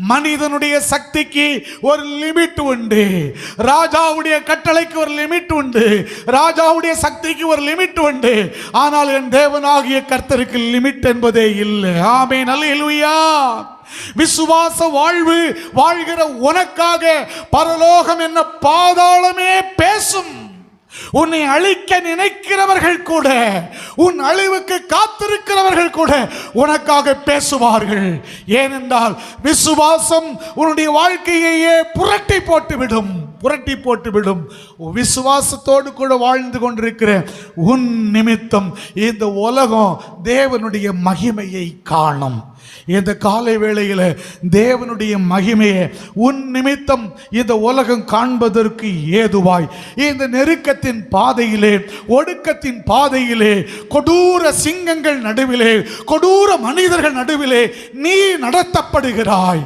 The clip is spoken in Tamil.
மனிதனுடைய சக்திக்கு ஒரு லிமிட் உண்டு. ராஜாவுடைய கட்டளைக்கு ஒரு லிமிட் உண்டு. ராஜாவுடைய சக்திக்கு ஒரு லிமிட் உண்டு. ஆனால் என் தேவனாகிய கர்த்தருக்கு லிமிட் என்பதே இல்லை. ஆமே நல்ல விசுவாச வாழ்வு வாழ்கிற உனக்காக பரலோகம் என்ன பாதாளமே பேசும். உன்னை அழிக்க நினைக்கிறவர்கள் கூட உன் அழிவுக்கு காத்திருக்கிறவர்கள் கூட உனக்காக பேசுவார்கள். ஏனென்றால் விசுவாசம் உன்னுடைய வாழ்க்கையையே புரட்டி போட்டுவிடும். புரட்டி போட்டுவிடும். விசுவாசத்தோடு கூட வாழ்ந்து கொண்டிருக்கிற உன் நிமித்தம் இந்த உலகம் தேவனுடைய மகிமையை காணும். இந்த காலை வேளையில் தேவனுடைய மகிமையை உன் நிமித்தம் இந்த உலகம் காண்பதற்கு ஏதுவாய். இந்த நெருக்கத்தின் பாதையிலே ஒடுக்கத்தின் பாதையிலே கொடூர சிங்கங்கள் நடுவிலே கொடூர மனிதர்கள் நடுவிலே நீ நடத்தப்படுகிறாய்.